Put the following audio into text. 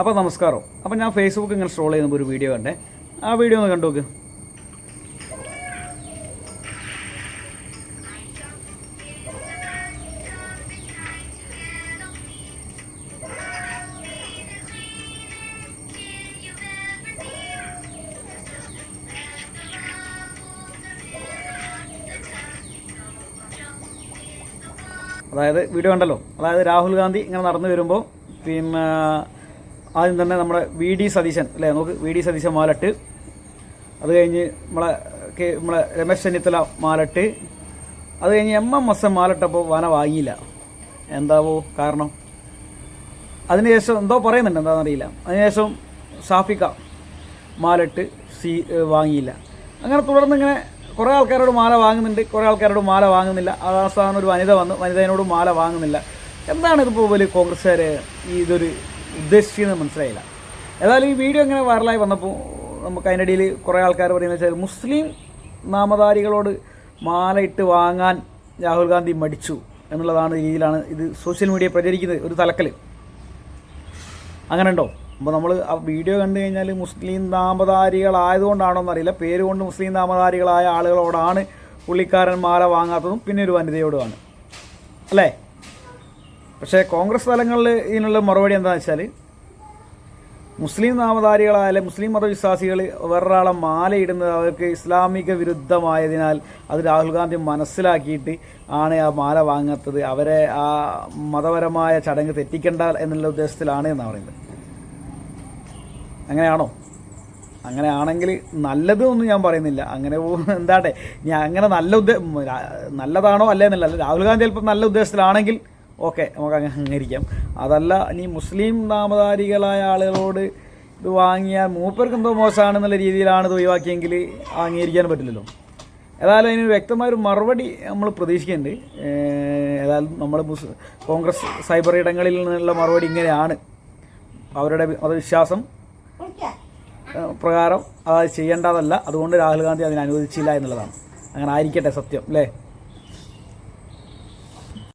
അപ്പോൾ നമസ്കാരം. അപ്പോൾ ഞാൻ ഫേസ്ബുക്ക് ഇങ്ങനെ സ്ട്രോൾ ചെയ്യുമ്പോൾ ഒരു വീഡിയോ കണ്ടേ. ആ വീഡിയോ ഒന്ന് കണ്ടു നോക്ക്. അതായത് വീഡിയോ കണ്ടല്ലോ. അതായത് രാഹുൽ ഗാന്ധി ഇങ്ങനെ നടന്നു വരുമ്പോൾ പിന്നെ ആദ്യം തന്നെ നമ്മുടെ വി ഡി സതീശൻ അല്ലേ? നമുക്ക് വി ഡി സതീശൻ മാലട്ട്. അത് കഴിഞ്ഞ് നമ്മളെ കെ നമ്മളെ രമേശ് ചെന്നിത്തല മാലട്ട്. അത് കഴിഞ്ഞ് എം എം എസ് എം മാലട്ടപ്പോൾ വന വാങ്ങിയില്ല. എന്താവോ കാരണം? അതിനുശേഷം എന്തോ പറയുന്നുണ്ട് എന്താണെന്നറിയില്ല. അതിനുശേഷം ഷാഫിക്ക മാലട്ട് സി വാങ്ങിയില്ല. അങ്ങനെ തുടർന്ന് ഇങ്ങനെ കുറേ ആൾക്കാരോട് മാല വാങ്ങുന്നുണ്ട് കുറേ ആൾക്കാരോട് മാല വാങ്ങുന്നില്ല. അവസാനം ഒരു വനിത വന്നു വനിതയോട് മാല വാങ്ങുന്നില്ല. എന്താണ് ഇതിപ്പോൾ വലിയ കോൺഗ്രസ്സുകാർ ഈ ഇതൊരു ഉദ്ദേശിച്ചതെന്ന് മനസ്സിലായില്ല. ഏതായാലും ഈ വീഡിയോ ഇങ്ങനെ വൈറലായി വന്നപ്പോൾ നമുക്ക് അതിന്റെ ഇടയിൽ കുറേ ആൾക്കാർ പറയുന്നത് വെച്ചാൽ മുസ്ലിം നാമധാരികളോട് മാലയിട്ട് വാങ്ങാൻ രാഹുൽ ഗാന്ധി മടിച്ചു എന്നുള്ളതാണ് രീതിയിലാണ് ഇത് സോഷ്യൽ മീഡിയ പ്രചരിക്കുന്നത് ഒരു തലക്കൽ അങ്ങനെ ഉണ്ടോ അപ്പോൾ നമ്മൾ ആ വീഡിയോ കണ്ടു കഴിഞ്ഞാൽ മുസ്ലിം നാമധാരികളായതുകൊണ്ടാണോ എന്നറിയില്ല പേരുകൊണ്ട് മുസ്ലിം നാമധാരികളായ ആളുകളോടാണ് പുള്ളിക്കാരൻ മാല വാങ്ങാത്തതും പിന്നെ ഒരു വനിതയോടുമാണ്. അല്ലേ? പക്ഷേ കോൺഗ്രസ് തലങ്ങളിൽ ഇതിനുള്ള മറുപടി എന്താണെന്ന് വെച്ചാൽ മുസ്ലിം നാമധാരികളായ മുസ്ലിം മതവിശ്വാസികൾ വേറൊരാളെ മാലയിടുന്നത് അവർക്ക് ഇസ്ലാമിക വിരുദ്ധമായതിനാൽ അത് രാഹുൽ ഗാന്ധി മനസ്സിലാക്കിയിട്ട് ആണ് ആ മാല വാങ്ങാത്തത്. അവരെ ആ മതപരമായ ചടങ്ങ് തെറ്റിക്കണ്ട എന്നുള്ള ഉദ്ദേശത്തിലാണ് എന്നാണ് പറയുന്നത്. അങ്ങനെയാണോ? അങ്ങനെ അങ്ങനെയാണെങ്കിൽ നല്ലതൊന്നും ഞാൻ പറയുന്നില്ല. അങ്ങനെ എന്താട്ടെ? ഞാൻ അങ്ങനെ നല്ല ഉദ്ദേ നല്ലതാണോ അല്ലേ എന്നല്ല. രാഹുൽ ഗാന്ധി ചിലപ്പോൾ നല്ല ഉദ്ദേശത്തിലാണെങ്കിൽ ഓക്കെ നമുക്ക് അങ്ങ് അംഗീകരിക്കാം. അതല്ല ഇനി മുസ്ലിം നാമധാരികളായ ആളുകളോട് ഇത് വാങ്ങിയാൽ മൂപ്പർക്ക് എന്തോ മോശമാണെന്നുള്ള രീതിയിലാണ് ഇത് ഒഴിവാക്കിയെങ്കിൽ അംഗീകരിക്കാൻ പറ്റില്ലല്ലോ. ഏതായാലും അതിന് വ്യക്തമായൊരു മറുപടി നമ്മൾ പ്രതീക്ഷിക്കുന്നുണ്ട്. ഏതായാലും നമ്മൾ മുസ് കോൺഗ്രസ് സൈബർ ഇടങ്ങളിൽ നിന്നുള്ള മറുപടി ഇങ്ങനെയാണ്. അവരുടെ മതവിശ്വാസം പ്രകാരം അത് ചെയ്യേണ്ടതല്ല. അതുകൊണ്ട് രാഹുൽ ഗാന്ധി അതിനെ അനുവദിച്ചില്ല എന്നുള്ളതാണ്. അങ്ങനെ ആയിരിക്കട്ടെ സത്യം അല്ലേ?